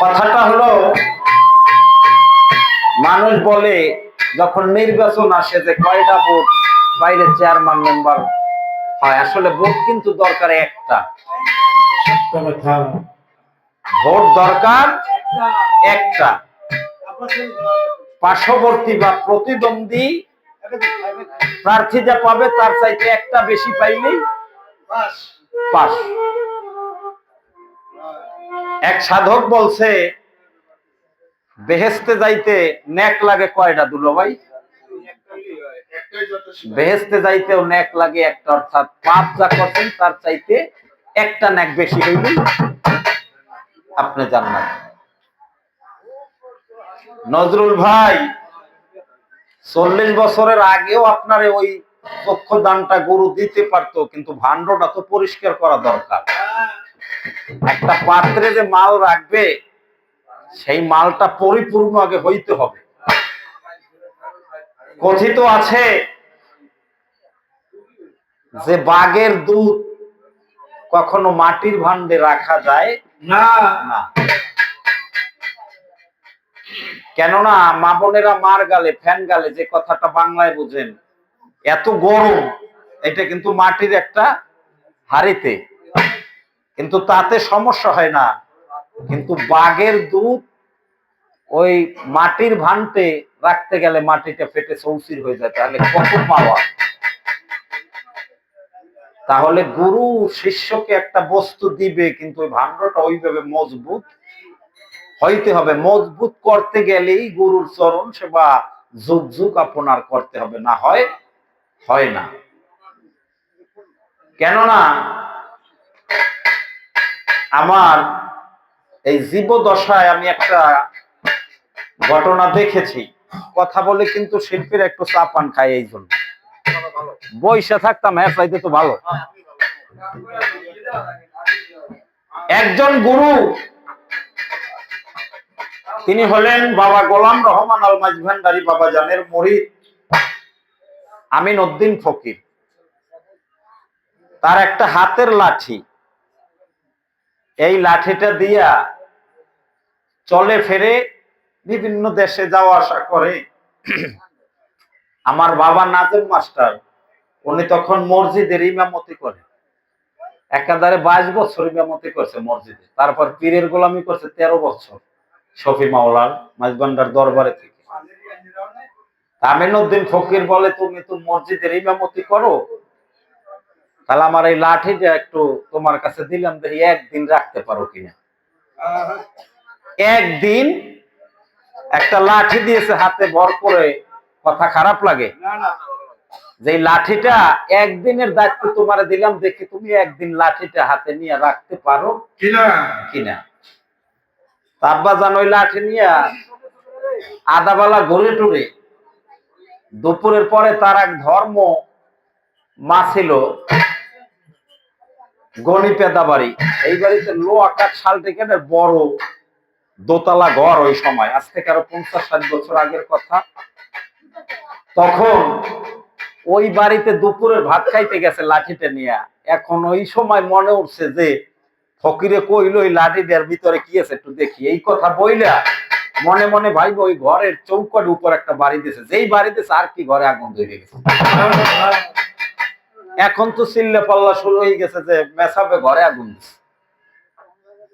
কথাটা হলো মানুষ বলে যখন নির্বাচন আসে যে কয়টা ভোট বাইরে চেয়ারম্যান মেম্বার হয় আসলে ভোট কিন্তু দরকার একটা। ভোট দরকার একটা। পার্শ্ববর্তী বা প্রতিদ্বন্দ্বী প্রার্থী যা পাবে তার চাইতে একটা বেশি পাইলেই পাস। এক সাধক বলছে বেহেস্তে যাইতে ন্যাক লাগে কয়টা দুলো ভাই? বেহেস্তে যাইতেও ন্যাক লাগে একটা, অর্থাৎ পাপ যা করছেন তার চাইতে একটা ন্যাক বেশি হইলেই আপনি জান্নাত নজরুল ভাই, চল্লিশ বছরের আগেও আপনার ওই চক্ষ দানটা গরু দিতে পারতো, কিন্তু ভান্ডটা তো পরিষ্কার করা দরকার। একটা পাত্রে যে মাল রাখবে সেই মালটা পরিপূর্ণ আগে হইতে হবে। কথিত আছে যে বাঘের দুধ কখনো মাটির ভান্ডে রাখা যায় না। না। কেননা মা বোনেরা মার গালে ফ্যান গালে যে কথাটা বাংলায় বুঝেন এত গরম এটা কিন্তু মাটির একটা হাড়িতে। কিন্তু তাতে সমস্যা হয় না। কিন্তু বাঘের দুধ ওই মাটির ভান্তে রাখতে গেলে মাটিটা ফেটে চৌচির হয়ে যায়, তাহলে কত পাওয়া? তাহলে গুরু শিষ্যকে একটা বস্তু দিবে, কিন্তু ওই ভাণ্ডটা ওইভাবে মজবুত হইতে হবে। মজবুত করতে গেলেই গুরুর চরণ সেবা যুগ যুগ আপনার করতে হবে। না হয় হয় না। কেননা আমার এই জীবদশায় আমি একটা ঘটনা দেখেছি। কথা বলে কিন্তু শিল্পীর একটু চা পান খায় এই জন্য। বইসা থাকতাম হ্যাঁ চাইতে তো ভালো। একজন গুরু, তিনি হলেন বাবা গোলাম রহমান আল মাঝভান্ডারি বাবা জানের মরিদ আমিন উদ্দিন ফকির। তার একটা হাতের লাঠি। এই লাঠিটা দিয়া চলে ফেরে বিভিন্ন দেশে যাওয়া আসা করে। আমার বাবা নাজেম মাস্টার, উনি তখন মসজিদের ইমামতি করে। একাধারে বাইশ বছর ইমামতি করছে মসজিদে। তারপর পীরের গোলামি করছে তেরো বছর শফি মাওলার মাঝবান্ডার দরবারে থেকে। আমিনুদ্দিন ফকির বলে, তুমি তো মসজিদের ইমামতি করো তাহলে আমার এই লাঠিটা একটু তোমার কাছে দিলাম দেখি একদিন রাখতে পারো কিনা। একদিন একটা লাঠি দিয়েছে হাতে ভর করে কথা খারাপ লাগে? যে লাঠিটা একদিনের দায়িত্ব তোমার দিলাম দেখি তুমি একদিন লাঠিটা হাতে নিয়ে রাখতে পারো কিনা? কিনা। আব্বা জান ওই লাঠি নিয়ে আদাবেলা ঘুরে টুরে দুপুরের পরে তার এক ধর্ম মা ছিল গণি পেদা বাড়ি এই বাড়িতে আকার শাল বড় দোতলা ঘর ওই সময়। আজ থেকে আরও পঞ্চাশ ষাট বছর আগের কথা। তখন ওই বাড়িতে দুপুরের ভাত খাইতে গেছে লাঠিটা নিয়ে। এখন ওই সময় মনে উঠছে যে, ফকিরে কইলো, ওই লাঠিটার ভিতরে কি আছে একটু দেখি। এই কথা বইলা মনে মনে ভাইব, ওই ঘরের চৌকট উপর একটা বাড়ি দিয়েছে যেই বাড়ি দিয়েছে আর কি ঘরে আগুন ধরে গেছে এখন তো চিল্লে পাল্লা শুরু হয়ে গেছে যে মেসাবে ঘরে আগুন।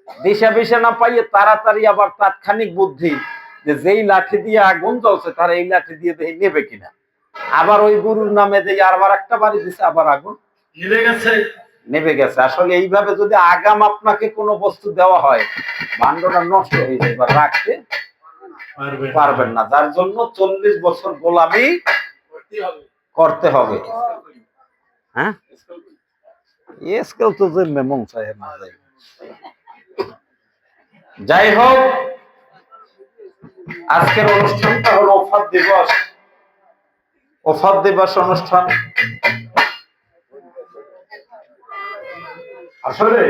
দিশা বিশা না পাইয়ে তাড়াতাড়ি আবার তাৎক্ষণিক বুদ্ধি যে যেই লাঠি দিয়ে আগুন জ্বলছে তারা এই লাঠি দিয়ে নেবে কিনা। আবার ওই গুরুর নামে যে আবার একটা বাড়ি দিছে আবার আগুন নিভে গেছে। নেমে গেছে। আসলে এইভাবে যদি আগাম আপনাকে কোনো বস্তু দেওয়া হয় ভাণ্ডটা নষ্ট হয়ে যায় বা রাখতে পারবেন না। যার জন্য চল্লিশ বছর গোলামি করতে হবে। হ্যাঁ? স্কেল তো যে মেমন সাহেব না যাই হোক আজকের অনুষ্ঠানটা হলো ওফাত দিবস। ওফাত দিবস অনুষ্ঠান। আসলে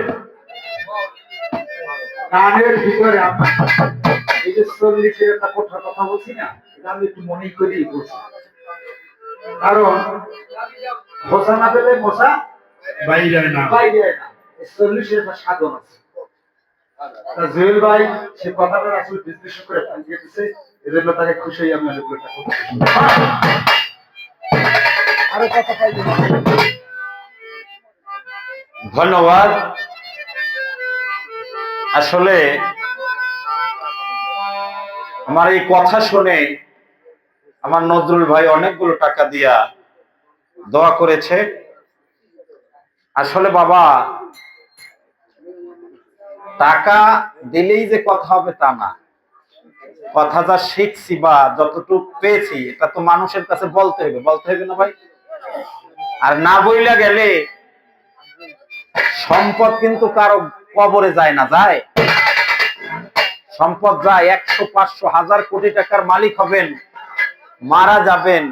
গানের ভিতরে এই যে চল্লিশের একটা কোঠার কথা বলছি না এটা আমি একটু মনে করি বলছি। কারণ মশা না পেলে মশা বাইরে না। বাইরে না। চল্লিশের সাধন আছে। তা জুয়েল ভাই সে কথাটা আসলে বিশ্লেষণ করে দিচ্ছে এজন্য তাকে খুশি আমি আরও কথা পাইবে ধন্যবাদ। আসলে আমার এই কথা শুনে আমার নজরুল ভাই অনেকগুলো টাকা দিয়া দোয়া করেছে। আসলে বাবা, টাকা দিলেই যে কথা হবে তা না। কথা যা শিখছি বা যতটুকু পেয়েছি, এটা তো মানুষের কাছে বলতে হবে। বলতে হবে না ভাই? আর না বইলা গেলে সম্পদ কিন্তু কারও কবরে যায় না, যায়? সম্পদ যায় একশো, পাঁচশো, হাজার কোটি টাকার মালিক হবেন, মারা যাবেন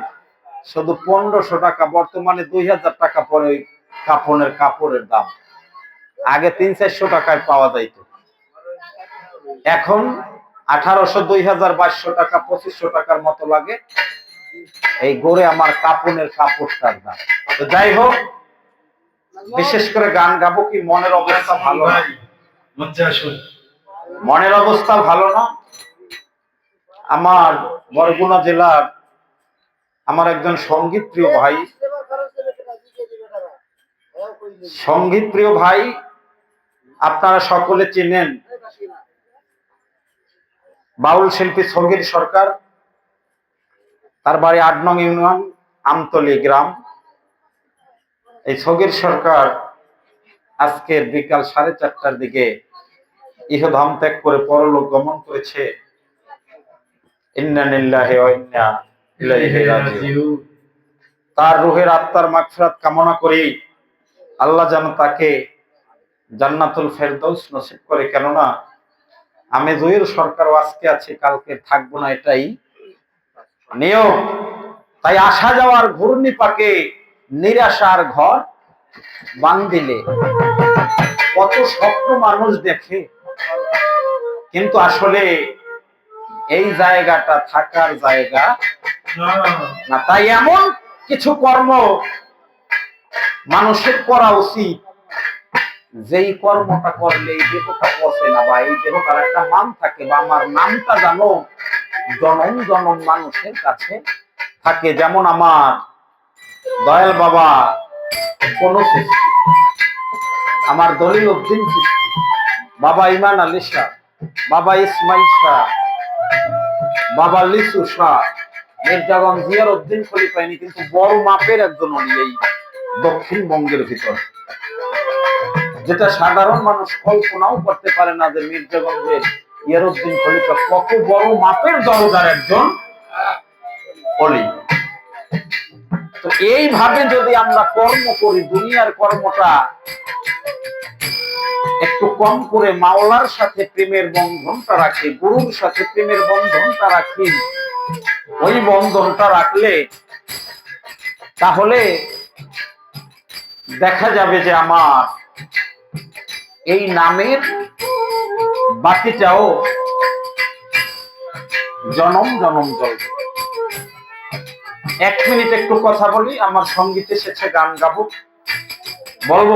শুধু পনেরোশো টাকা, বর্তমানে দুই হাজার টাকা পরে ওই কাপড়ের কাপড়ের দাম। আগে তিন চারশো টাকায় পাওয়া যাইত। এখন আঠারোশো, দুই হাজার, বাইশশো টাকা, পঁচিশশো টাকার মতো লাগে। এই গড়ে আমার কাপড়ের কাপড়টার দাম। তো যাই হোক, বিশেষ করে গান গাবো কি মনের অবস্থা ভালো মনের অবস্থা ভালো না? আমার বরগুনা জেলার আমার একজন সংগীত প্রিয় ভাই। সংগীত প্রিয় ভাই, আপনারা সকলে চেনেন বাউল শিল্পী সংগীত সরকার। তার বাড়ি আট নং ইউনিয়ন আমতলি গ্রাম। এই সগির সরকার আজকের বিকাল সাড়ে চারটার দিকে ইহধাম ত্যাগ করে পরলোক গমন করেছে। ইন্না লিল্লাহি ওয়া ইন্না তার রুহের আত্মার মাগফিরাত কামনা করি আল্লাহ যেন তাকে জান্নাতুল ফেরদৌস নসিব করে। কেননা আমি জহির সরকারও আজকে আছি কালকে থাকব না এটাই নিয়ম। তাই আসা যাওয়ার ঘূর্ণি পাকে নিরাশার ঘর বান্দিলে কত স্বপ্ন মানুষ দেখে। কিন্তু আসলে এই জায়গাটা থাকার জায়গা না, তাই এমন কিছু কর্ম মানুষের করা উচিত। যেই কর্মটা করলে এই দেহটা পচে না বা এই দেহটার একটা মান থাকে বা আমার নামটা জানো জনম জনম মানুষের কাছে থাকে, যেমন আমার দয়াল বাবা কোন আমার দলিল উদ্দিন বাবা ইমান আলী শাহ, বাবা ইসমাইল শাহ, বাবা লিসু শাহ জিয়ার কিন্তু বড় মাপের একজন উনি এই দক্ষিণবঙ্গের ভিতর। যেটা সাধারণ মানুষ কল্পনাও করতে পারে না যে মির্জাগঞ্জের ইয়ারউদ্দিন খলিফা কত বড় মাপের দরজার একজন অলি। তো এইভাবে যদি আমরা কর্ম করি, দুনিয়ার কর্মটা একটু কম করে মাওলার সাথে প্রেমের বন্ধনটা রাখি, গুরুর সাথে প্রেমের বন্ধনটা রাখি ওই বন্ধনটা রাখলে তাহলে দেখা যাবে যে আমার এই নামের বাকিটাও জনম জনম চলবে এক মিনিট একটু কথা বলি, আমার সংগীত এসেছে গান গাবো। বলব,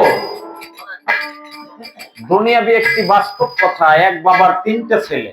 দুনিয়াবি একটি বাস্তব কথা, এক বাবার তিনটে ছেলে।